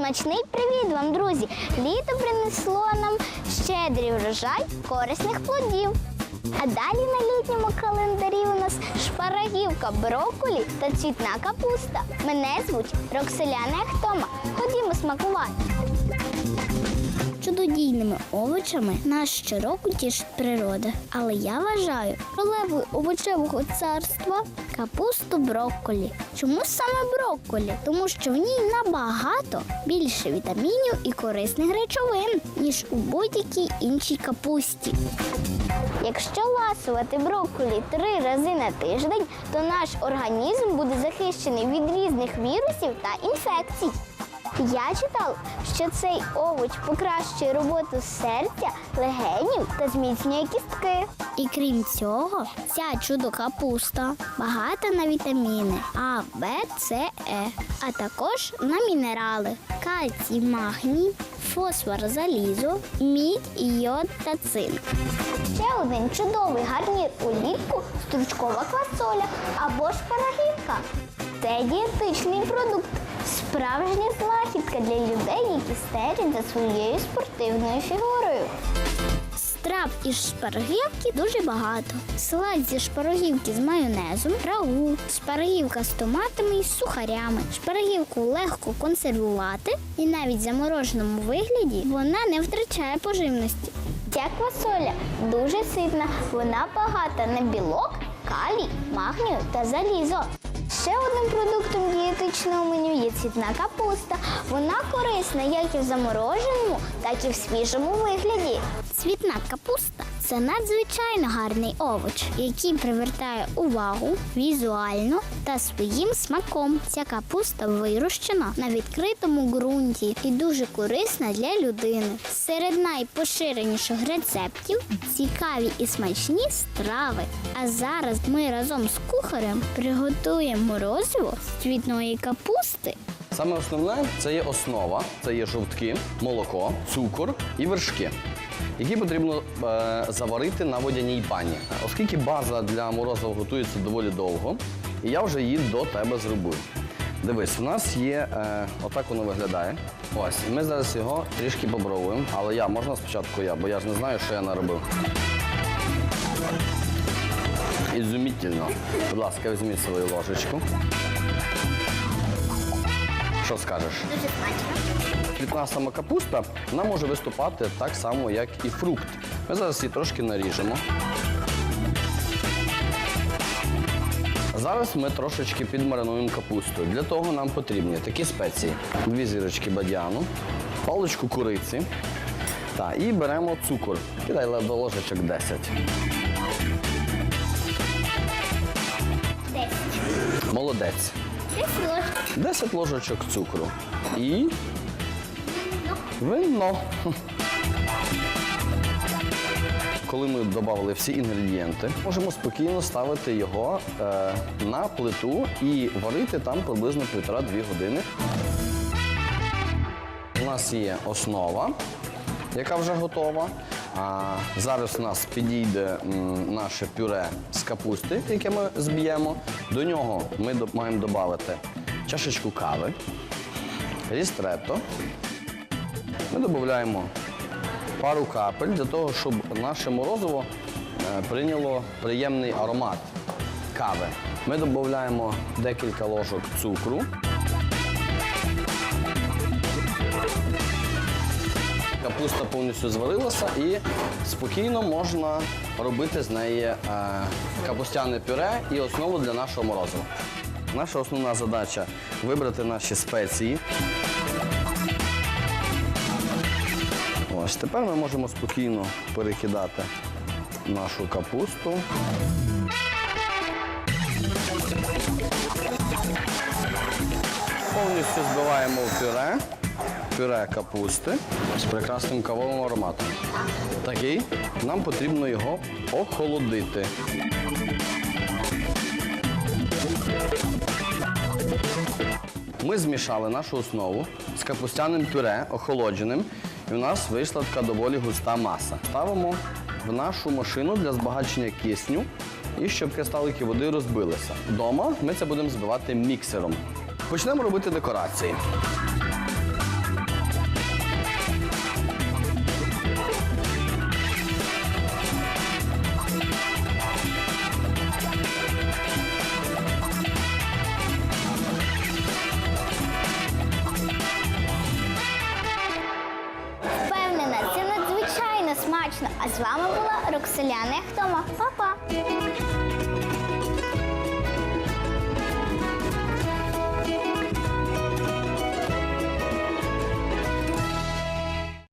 Смачний привіт вам, друзі! Літо принесло нам щедрий врожай корисних плодів. А далі на літньому календарі у нас шпарагівка, брокколі та цвітна капуста. Мене звуть Рокселяна Ахтома. Ходімо смакувати. Чудодійними овочами нас щороку тішить природа. Але я вважаю королевою овочевого царства капусту брокколі. Чому саме брокколі? Тому що в ній набагато більше вітамінів і корисних речовин, ніж у будь-якій іншій капусті. Якщо ласувати брокколі три рази на тиждень, то наш організм буде захищений від різних вірусів та інфекцій. Я читав, що цей овоч покращує роботу серця, легенів та зміцнює кістки. І крім цього, ця чудо-капуста багата на вітаміни А, Б, С, Е, а також на мінерали кальцій, магній, фосфор, залізо, мідь, йод та цинк. Ще один чудовий гарнір улітку стручкова квасоля або ж парагівка. Це дієтичний продукт, справжня знахідка для людей, які стежать за своєю спортивною фігурою. Страв із шпарагівки дуже багато. Салат зі шпарагівки з майонезом, рагу, шпарагівка з томатами і сухарями. Шпарагівку легко консервувати і навіть в замороженому вигляді вона не втрачає поживності. Ця квасоля дуже ситна, вона багата на білок, калій, магнію та залізо. Ще одним продуктом дієтичного меню є цвітна капуста. Вона корисна як і в замороженому, так і в свіжому вигляді. Цвітна капуста це надзвичайно гарний овоч, який привертає увагу візуально та своїм смаком. Ця капуста вирощена на відкритому ґрунті і дуже корисна для людини. Серед найпоширеніших рецептів цікаві і смачні страви. А зараз ми разом з кухарем приготуємо морозиво з цвітної капусти. Саме основне це є основа, це є жовтки, молоко, цукор і вершки, які потрібно е, заварити на водяній бані. Оскільки база для морозива готується доволі довго, і я вже її до тебе зробив. Дивись, у нас є, е, отак воно виглядає. Ось, ми зараз його трішки попробуємо. Але я, можна спочатку я, бо я ж не знаю, що я наробив. Ізумітельно. Будь ласка, візьміть свою ложечку. Що скажеш? Дуже смачно. Цвітна сама капуста вона може виступати так само, як і фрукт. Ми зараз її трошки наріжемо. Зараз ми трошечки підмаринуємо капусту. Для того нам потрібні такі спеції: дві зірочки бадьяну, паличку куриці. Та, і беремо цукор. Кидай до ложечок 10. Десять. Молодець. Десять ложок. 10 ложечок цукру. І вино. Коли ми додали всі інгредієнти, можемо спокійно ставити його е, на плиту і варити там приблизно 1,5-2 години. У нас є основа, яка вже готова. Зараз у нас підійде наше пюре з капусти, яке ми зб'ємо. До нього ми маємо додати чашечку кави, рістретто. Ми додаємо пару капель для того, щоб наше морозиво е, прийняло приємний аромат кави. Ми додаємо декілька ложок цукру. Капуста повністю зварилася і спокійно можна робити з неї е, капустяне пюре і основу для нашого морозива. Наша основна задача вибрати наші спеції. Ось тепер ми можемо спокійно перекидати нашу капусту. Повністю збиваємо в пюре, пюре капусти з прекрасним кавовим ароматом. Такий нам потрібно його охолодити. Ми змішали нашу основу з капустяним пюре охолодженим, і у нас вийшла така доволі густа маса. Ставимо в нашу машину для збагачення кисню і щоб кристалики води розбилися. Дома ми це будемо збивати міксером. Почнемо робити декорації. А з вами була Роксоляна Яхтома. Па-па!